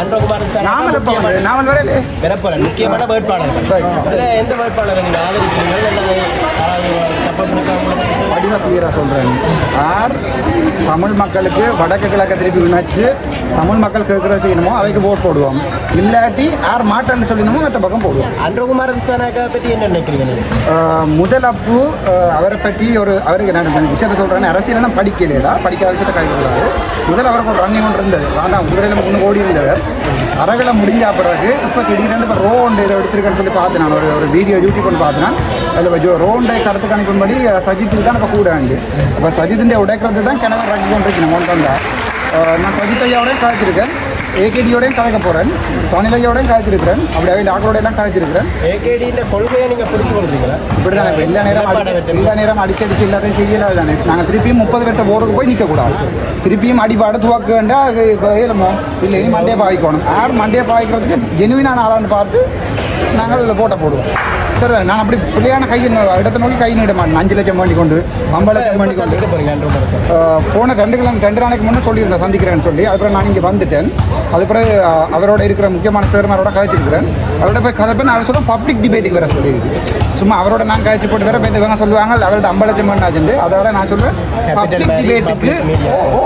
அன்றகுமார் நாமல் எப்போ வந்தது? நாமல் வரல பெறப்போறேன் முக்கியமான வேட்பாளர்கள் அதில் எந்த வேட்பாளரை நீங்கள் ஆதரிக்கிறீர்கள்? அல்லது யாராவது சப்போர்ட் இருக்காங்க அடிமை கிளியராக தமிழ் மக்களுக்கு வடக்கு கிழக்க திருப்பி இணைச்சு தமிழ் மக்கள் கேட்குற செய்யணுமோ அவைக்கு ஓட் போடுவோம் இல்லாட்டி யார் மாட்டேன்னு சொல்லணுமோ மற்ற பக்கம் போடுவோம் அன்றகுமார் திசானாக்கா பற்றி என்ன நினைக்கிறீங்க? முதலப்பு முதல் அப்பு அவரை பற்றி ஒரு அவருக்கு நான் விஷயத்த விஷயத்தை சொல்கிறேன் அரசியல் நான் படிக்கலையா படிக்காத விஷயத்தை கைவிடாது முதல் அவருக்கு ஒரு ரன்னிங் ஒன்று இருந்தது அதான் உங்களிடம் நமக்கு ஒன்று ஓடி இருந்தவர் அரகளை முடிஞ்ச பிறகு இப்போ திடீரென்று இப்போ ரோ ஒன்று இதை எடுத்திருக்கேன்னு சொல்லி பார்த்தேன் நான் ஒரு ஒரு வீடியோ யூடியூப் ஒன்று பார்த்தேன் அதில் ரோண்டை கருத்து கணிப்பு இப்போ கூட வேண்டு அப்போ சஜித்திൻ്റെ உடைக்கிறது தான் கிணறு ரக்கி கொண்டிருக்கணும் ஒன்று வந்தால் நான் சஜித் ஐயாவோடையும் கதைச்சிருக்கேன் ஏகேடியோடையும் கதைக்க போகிறேன் தொனிலையோடையும் கதைச்சிருக்கிறேன் அப்படி அவங்க டாக்டரோட எல்லாம் கதைச்சிருக்கிறேன் ஏகேடியின் கொள்கையை நீங்கள் புரிந்து கொள்றீங்களா இப்படி தான் இப்போ எல்லா நேரம் அடி- எல்லா நேரம் அடிச்சடிச்சு எல்லாத்தையும் செய்யல தானே நாங்கள் திருப்பியும் முப்பது பேர்த்த ஓருக்கு போய் நிற்கக்கூடாது திருப்பியும் அடிபாடு துவக்க வேண்டாம் ஏலமோ இல்லை இனி மண்டே பாய்க்கணும் யார் மண்டே பாய்க்கிறதுக்கு ஜெனுவினான ஆளான்னு பார்த்து நாங்கள் போட்ட போடுவோம் சரி நான் அப்படி பிள்ளையான கை இடத்த நோக்கி கை நீட மாட்டேன். அஞ்சு லட்சம் வேண்டி கொண்டு ஐம்பது லட்சம் வேண்டி கொண்டு. போன ரெண்டு கிழமை ரெண்டு நாளைக்கு முன்னே சொல்லியிருந்தேன் சந்திக்கிறேன்னு சொல்லி. அதுக்கப்புறம் நான் இங்கே வந்துட்டேன். ஆஹ் அவரோட இருக்கிற முக்கியமான சேர்மாரோட கழிச்சிருக்கிறேன் அவரோட போய் கதை அவர் சொல்ல பப்ளிக் டிபேட்டுக்கு வேற சொல்லியிருக்கு. சும்மா அவரோட நான் கழிச்சு போட்டு வேற இவங்க சொல்லுவாங்க அவரோட ஐம்பது லட்சம் பண்ண ஆச்சுண்டு அதோட நான் சொல்லுவேன் பப்ளிக் டிபேட்டுக்கு. ஓ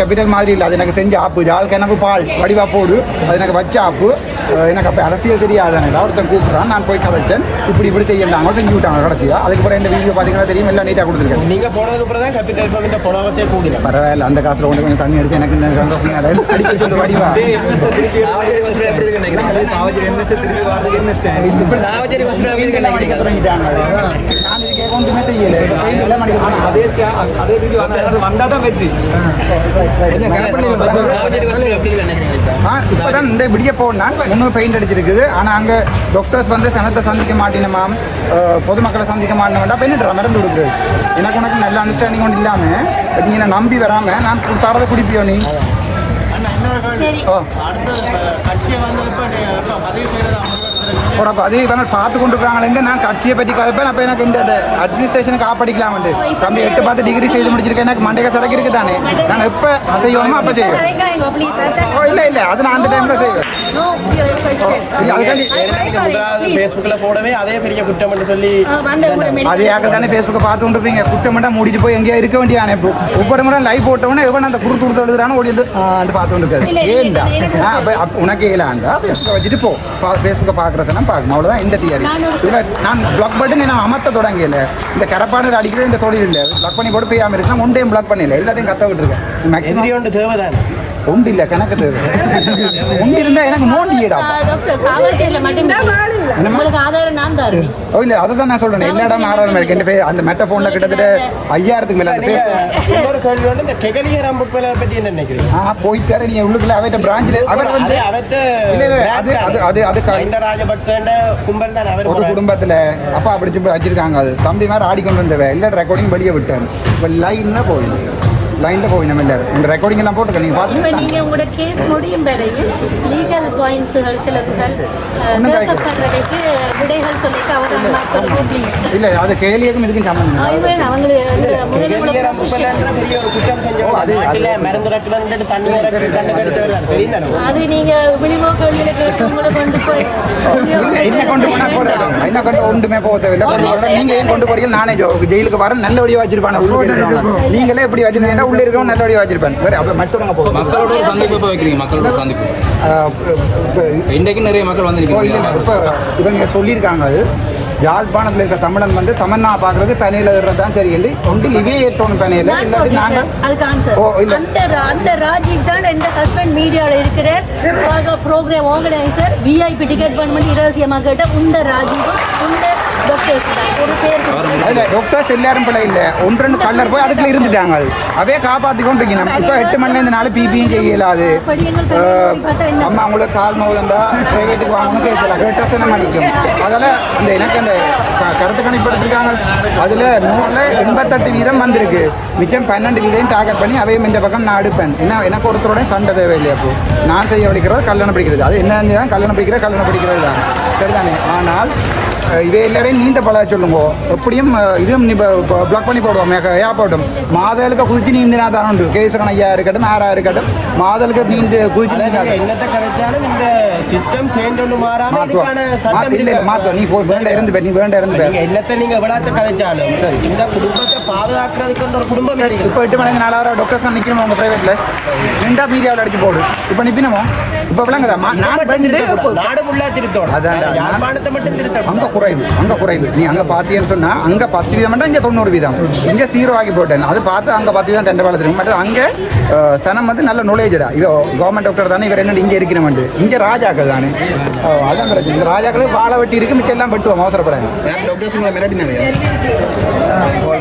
கேபிட்டல் மாதிரி இல்லை. அது எனக்கு செஞ்ச ஆப்பு. ஆள் கிணக்கு பால். வடிவா போடு. அது எனக்கு வச்ச ஆப்பு. எனக்கு அப்போ அரசியல் தெரியாது எனக்கு ஒருத்தன் கூப்பிட்றான். நான் போய் கதைச்சேன். இப்படி இப்படி செய்யண்டாங்க செஞ்சு விட்டாங்க கடைசியாக அதுக்கப்புறம் இந்த வீடியோ பார்த்தீங்கன்னா தெரியும் எல்லாம் நீட்டாக கொடுத்துருக்கேன் நீங்கள் போனதுக்கு அப்புறம் தான் கேபிட்டல் பங்கிட்ட புலவசே கூடின பரவாயில்ல அந்த காசுல கொண்டு கொஞ்சம் தண்ணி எடுத்து எனக்கு இந்த சந்தோஷம் அதாவது அடிக்க சொல்லு வடிவா ஒன்றுமே செய்யல. சாவச்சேரி ஆ, இப்பதான் இந்த விடிய போனால் முன்னூறு பெயிண்ட் அடிச்சிருக்குது. ஆனா அங்க டாக்டர்ஸ் வந்து சனத்தை சந்திக்க மாட்டினமாம் பொதுமக்களை சந்திக்க மாட்டேன் பெயிண்ட் மறந்து கொடுக்கு எனக்கு உனக்கு நல்ல அண்டர்ஸ்டாண்டிங் ஒன்று இல்லாம நீ என்னை நம்பி வராம நான் தரதை குடிப்பியோ நீ? ஓ அதே இவங்க பார்த்து கொண்டு இருக்காங்க நான் கட்சியை பற்றி கதைப்பேன் அப்போ எனக்கு இந்த அட்மினிஸ்ட்ரேஷனுக்கு ஆப்படிக்கலாம் வந்து தம்பி எட்டு பார்த்து டிகிரி செய்து முடிச்சிருக்கேன் எனக்கு மண்டைக்கு சரக்கு இருக்கு தானே நான் எப்போ செய்யணுமோ அப்போ செய்வேன் ஓ இல்லை இல்லை அது நான் அந்த டைமில் செய்வேன் மூடிட்டு போய் எங்கேயா இருக்க வேண்டியானே இப்போ ஒவ்வொரு முறை லைவ் போட்டவொடனே எவன் அந்த குறுத்து கொடுத்து எழுதுறானோ ஓடி வந்து பார்த்து கொண்டு இல்ல, ஏன்டா உனக்கு ஏலாண்டா வச்சுட்டு போ ஃபேஸ்புக்கை பார்க்குற சனம் பார்க்கணும் அவ்வளோதான் இந்த தியரி இல்லை நான் பிளாக் பட்டன் நான் அமர்த்த தொடங்கல இந்த கரப்பாடு அடிக்கிறது இந்த தொழில் இல்லை. பிளாக் பண்ணி போட்டு போயாமல் இருக்கலாம் ஒன் டைம் பிளாக் பண்ணல. எல்லாத்தையும் கத்த விட்டுருக்கேன் மேக்ஸிமம் தேவைதான்? ஒன்று இல்லை. கணக்கு ஒன்று இருந்தால் எனக்கு தான் இருக்கேன். ஓ இல்லை அதை தான் நான் சொல்றேன். எல்லா இடம் ஆறாயிரம் இருக்கு அந்த மெட்ட ஃபோனில் கிட்டத்தட்ட ஐயாயிரத்துக்கு மேலே இன்னொரு கேள்வி வந்து இந்த கெகலியர் அம்புப்பலை பற்றி என்ன நினைக்கிறீங்க? ஆ போயிட்டாரு. நீங்க உள்ளுக்குள்ள அவட்ட பிரான்ச்ல அவர் வந்து அது இல்ல, இல்ல, அது அது அது ராஜபக்சேண்ட கும்பல் தான் அவர் ஒரு குடும்பத்துல அப்பா அப்படி வச்சிருக்காங்க. அது தம்பி மாதிரி ஆடிக்கொண்டு வந்தவ எல்லா ரெக்கார்டிங் வெளியே விட்டேன் இப்போ லைன்ல போய் லைன்ல போய் நம்ம எல்லாரும் இந்த ரெக்கார்டிங் எல்லாம் போட்டுருக்கேன் நீங்க இப்ப பார்த்து நீங்க உங்களோட கேஸ் முடியும் வரையில் லீகல் பாயிண்ட்ஸுகள் சிலதுகள். கேட்கப்படுறதுக்கு விடைகள் சொல்லிட்டு அவதானமா சொல்லுங்க ப்ளீஸ் இல்ல அது கேலியக்கும் இதுக்கும் சம்மந்தம் இல்லை. அவங்களுக்கு அது- நீங்க விழிமோக்க வழியில கேட்டு உங்களை கொண்டு போய் இல்ல, என்ன கொண்டு போனா கூட என்ன கொண்டு ஒன்றுமே போக தேவையில்லை. நீங்க ஏன் கொண்டு போறீங்க நானே ஜெயிலுக்கு வரேன் நல்ல வழியா வச்சிருப்பாங்க. நீங்களே எப்படி வச்சிருக்கீங்கன்னா உள்ள இருக்கவங்க நல்ல வழியா வச்சிருப்பேன். வேற அப்ப மற்றவங்க போகும் மக்களோட ஒரு சந்திப்பு எப்போ வைக்கிறீங்க? மக்களோட சந்திப்பு. இன்றைக்கு நிறைய மக்கள் வந்து. இப்ப இவங்க சொல்லியிருக்காங்க அது. யாழ்ப்பாணத்தில் இருக்க தமிழன் வந்து தமன்னா பார்க்கறது பனையில ஏறுறது தான் இல்லை ஒன்று இவே ஏற்றணும் பனையில இல்லாட்டி. நாங்கள் அதுக்கு ஆன்சர் ஓ, இல்ல. அந்த அந்த ராஜீவ் தான் எந்த ஹஸ்பண்ட் மீடியால இருக்கிற ப்ரோக்ராம் ஆர்கனைசர் விஐபி டிக்கெட் பண்ணி இரகசியமாக கேட்ட இந்த ராஜீவ் இந்த அதுல டாக்டர்ஸ் எல்லாரும் பிள்ளை இல்லை. ஒன்று ரெண்டு கல்லர் போய் அதுக்குள்ள இருந்துட்டாங்க. அவே காப்பாற்றி கொண்டு இருக்கணும் இப்போ எட்டு மணிலேருந்து நாலு பிபியும் செய்ய இயலாது படியங்கள் அஹ், பார்த்தா என்ன? அம்மா உங்களுக்கு கால் நோவு வந்தா பிரைவேட்டுக்கு வாங்கணும் கேட்கல கேட்டால் தானே அடிக்கும் அதில் இந்த எனக்கு அந்த கருத்து கணிப்பு எடுத்திருக்காங்க அதில் நூறில் எண்பத்தெட்டு வீதம் வந்திருக்கு. மிச்சம் பன்னெண்டு வீதையும் டார்கெட் பண்ணி அவையும் இந்த பக்கம் நான் எடுப்பேன். என்ன எனக்கு ஒருத்தரோட சண்டை தேவையில்லை அப்போ? நான் செய்ய வலிக்கிறது கல்யாணம் பிடிக்கிறது? அது என்ன தான் கல்யாணம் பிடிக்கிற கல்யாணம் பிடிக்கிறது? தான் சரிதானே? ஆனால் இவை எல்லாரையும் நீண்ட பழக சொல்லுங்க. எப்படியும் இதுவும் நீ பிளாக் பண்ணி போடுவோம் ஏன் போட்டும் மாதலுக்கு குதிச்சு நீந்தினா தான் உண்டு. கேசகன் ஐயா இருக்கட்டும் ஆரா இருக்கட்டும். மாதலுக்கு நீந்து குதிச்சு. என்னத்தை இந்த சிஸ்டம் சேஞ்ச் ஒன்று மாறாம மாத்து. நீ போய் வேண்ட இருந்து பே, நீ வேண்ட இருந்து பே. என்னத்தை நீங்க எவ்வளவு கதைச்சாலும் இந்த குடும்பத்தை பாதுகாக்கிறதுக்கு ஒரு குடும்பம் சரி இப்போ எட்டு மணிக்கு நாலாயிரம் டாக்டர்ஸ் நிற்கணும் உங்கள் ப்ரைவேட்டில் ரெண்டா மீடியாவில் அடிச்சு போடு. இப்போ நிற்பினமோ இப்போ விளங்குதா? நான் நாடு அதான். யாழ்ப்பாணத்தை மட்டும் அங்கே குறைவு அங்கே குறைவு. நீ அங்கே பார்த்தீங்கன்னு சொன்னால் அங்கே பத்து வீதம் மட்டும் இங்கே தொண்ணூறு வீதம். இங்கே சீரோ ஆகி போட்டேன் அது பார்த்து அங்கே பத்து வீதம் தண்டை பாலத்தில் மற்ற அங்கே சனம் வந்து நல்ல நுழைஜடா இவ கவர்மெண்ட் டாக்டர் தானே இவர் என்ன இங்கே மாட்டு இங்கே ராஜாக்கள் தானே. அதான் பிரச்சனை. இந்த ராஜாக்கள் வாழை வெட்டி இருக்கு மிக்க எல்லாம் வெட்டுவோம். அவசரப்படாது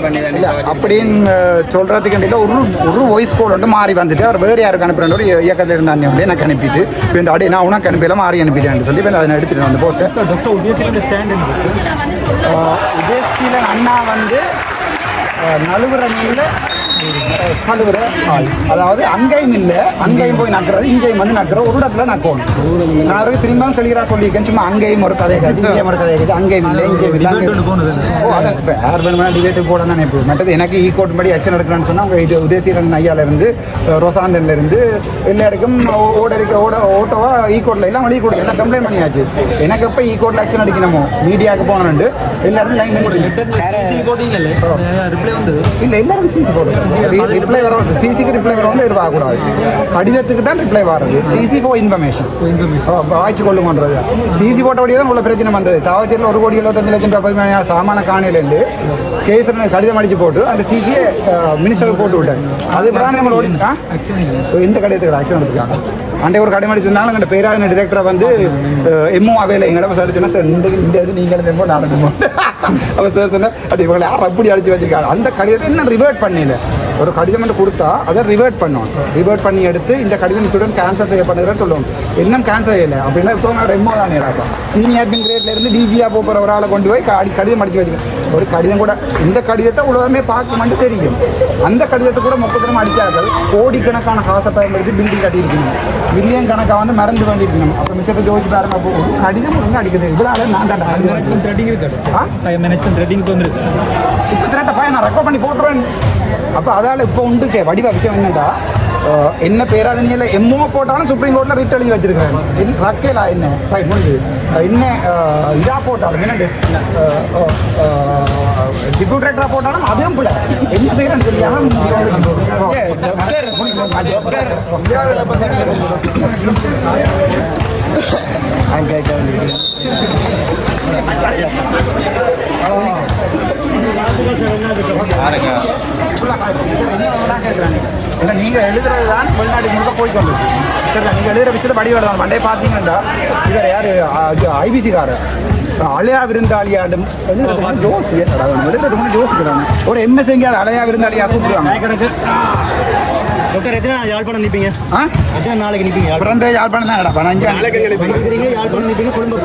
பண்ணி தான் அப்படின்னு சொல்றதுக்கு இல்லை ஒரு ஒரு வாய்ஸ் கோல் வந்து மாறி வந்துட்டு அவர் வேறு யாருக்கு அனுப்புறேன் ஒரு இயக்கத்தில் இருந்த அண்ணன் வந்து எனக்கு அனுப்பிட்டு இப்போ இந்த அடி நான் உனக்கு அனுப்பியெல்லாம் மாறி அனுப்பிட்டேன் சொல்லி இப்போ அதை எடுத்துட்டு அந்த போஸ்ட்டை டாக்டர் உதயசீலன் அண்ணா வந்து நழுவுற நீல ஆள் அதாவது அங்கேயும் இல்லை அங்கேயும் போய் நக்கிறது இங்கேயும் வந்து நக்கிற ஒரு இடத்துல நக்கணும். நான் அவருக்கு திரும்ப கிளியராக சொல்லியிருக்கேன் சும்மா அங்கேயும் ஒரு கதை காட்டி இங்கேயும் ஒரு கதை காட்டி அங்கேயும் இல்லை இங்கேயும் இல்லை ஓ அதான் இப்போ யார் வேணுமா டிபேட்டு போட தான் இப்போ மற்றது எனக்கு ஈ கோட் படி ஆக்ஷன் எடுக்கணும்னு சொன்னால் அவங்க இது அஹ், ரொசாந்தன்ல இருந்து எல்லாருக்கும் ஓட இருக்க ஓட ஓட்டோவா ஈ கோட்ல எல்லாம் வெளியே கொடுத்து எல்லாம் கம்ப்ளைண்ட் பண்ணியாச்சு. எனக்கு எப்போ ஈ கோட்ல ஆக்ஷன் அடிக்கணுமோ? மீடியாவுக்கு போகணுண்டு எல்லாரும் லைன் இல்ல எல்லாரும் சிசி போடுறது ரிப்ளை வர சிசிக்கு ரிப்ளை வரவங்க எதிர்பார்க்கக்கூடாது கடிதத்துக்கு தான் ரிப்ளை வர்றது. சிசி ஃபோர் இன்ஃபர்மேஷன் வாய்ச்சி கொள்ளுங்கன்றது. சிசி போட்டபடியே தான் உள்ள பிரச்சனை பண்ணுறது தாவத்தில் ஒரு கோடி எழுபத்தஞ்சு லட்சம் ரூபாய் சாமான காணியிலேருந்து கேசன் கடிதம் அடிச்சு போட்டு அந்த சிசியை மினிஸ்டருக்கு போட்டு விட்டாங்க அது ஆ? இந்த கடிதத்துக்கு ஆக்ஷன் எடுத்துருக்காங்க அண்டே ஒரு கடிதம் அடிச்சிருந்தாலும் எங்கள் பேரான டிரெக்டரை வந்து எம்ஓ அவையில் எங்களை சார் சொன்னா சார் இந்த இந்த இது நீங்கள் எம்மோ நான் எம்ஓ அவர் சார் சொன்னா அப்படி இவங்களை யார் அப்படி அடிச்சு வச்சிருக்காங்க? அந்த கடிதத்தை இன்னும் ரிவர்ட் பண்ணல. ஒரு கடிதம் மட்டும் கொடுத்தா அதை ரிவர்ட் பண்ணுவோம் ரிவர்ட் பண்ணி எடுத்து இந்த கடிதம் இத்துடன் கேன்சல் செய்யப்படுகிறேன்னு சொல்லுவோம் இன்னும் கேன்சல் செய்யலை. அப்படின்னா இப்போ நான் ரெம்மோ தான் நேராகும் சீனியர் அட்மின் கிரேட்ல போகிற ஒரு ஆளை கொண்டு போய் கடி- கடிதம் அடிச்சு வச்சுக்கேன் ஒரு கடிதம் கூட இந்த கடிதத்தை உலகமே பார்க்குமென்று தெரியும். அந்த கடிதத்தை கூட மொத்தத்திலும் அடித்தார்கள் கோடிக்கணக்கான காசை பயன்படுத்தி பில்டிங் கட்டியிருக்கீங்க. மில்லியன் கணக்காக வந்து மறந்து வேண்டியிருக்கணும் அப்போ மிச்சத்தை ஜோதிச்சு பாருங்க அப்போ ஒரு கடிதம் ஒழுங்கு அடிக்கிறது இவ்வளோ நான் தான் த்ரெட்டிங் இருக்கு த்ரெட்டிங் இப்போ வந்துருக்கு. இப்போ திரட்ட பையன் நான் ரெக்கார்ட் பண்ணி போட்டுருவேன். அப்போ அதால் இப்போ உண்டு வடிவ விஷயம் என்னடா? அஹ், என்ன பேராதனியில் எம்ஓ போட்டாலும் சுப்ரீம் கோர்ட்டில் ரிட் எழுதி வச்சிருக்காங்க ரக்கேலா என்ன? ஃபைன் முடிஞ்சு என்ன இதாக போட்டாலும் என்னது? டிப்யூட்டரேட்டராக போட்டாலும் அதுவும் பிள்ளை. என்ன செய்யறேன்னு தெரியாமல் ஏன்னா எழுதுறது தான் வெளிநாடு முழுக்க போய் கொண்டு சரிதான் நீங்கள் எழுதுகிற விஷயத்தை வடி எழுதணும் மண்டே பார்த்தீங்கன்னா இவர் யார்? ஐபிசிக்காரர் அலையா விருந்தாளியாடும். ஜோஸ் எழுதுறது முன்னாடி ஜோசிக்கிறாங்க ஒரு எம்எஸ் எங்கேயாவது அலையா விருந்தாளியா கூப்பிடுவாங்க. டாக்டர் எத்தனை யாழ்ப்பாணம் நிற்பீங்க ஆ? எத்தனை நாளைக்கு நிற்பீங்க பிறந்த யாழ்ப்பாணம் தான் பதினஞ்சு யாழ்ப்பாணம் நிற்பீங்க குடும்ப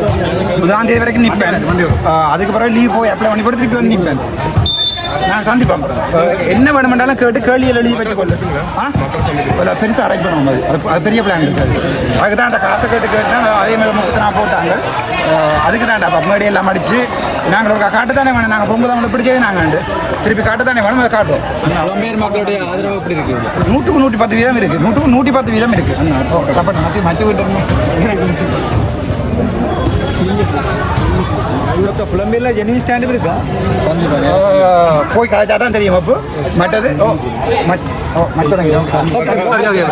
முதலாம் தேதி வரைக்கும் நிற்பேன் அதுக்கு பிறகு லீவ் போய் அப்ளை பண்ணி போட்டு திருப்பி வந்து நிற்பேன் நான் சந்திப்பேன். அஹ், என்ன வேணுமென்றாலும் கேட்டு கேள்வியில் எழுதி வச்சுக்கொள்ளு ஆ? இல்லை பெருசாக அரேஞ்ச் பண்ணுவோம் அது அது பெரிய பிளான் இருக்காது அதுக்கு தான் அந்த காசை கேட்டு கேட்டு அதே மாதிரி முகத்தை நான் போட்டாங்க. அதுக்கு தான் அப்போ மேடி எல்லாம் அடிச்சு நாங்கள் ஒரு காட்டு தானே வேணும். நாங்கள் பொங்கு தான் பிடிச்சது நாங்கள் திருப்பி காட்டு தானே வேணும் அதை புலம்பெயர் மக்களுடைய ஆதரவு எப்படி இருக்கு நூற்றுக்கு நூற்றி பத்து வீதம் இருக்குது நூற்றுக்கு நூற்றி பத்து வீதம் இருக்குது மத்தி மத்தி விட்டு இவ்வளோ புலம்பெயில் ஜெனின் ஸ்டாண்டு இருக்கா? போய் கதைச்சா தான் தெரியும் அப்போ. மற்றது ஓ மத் ஓ ஓகே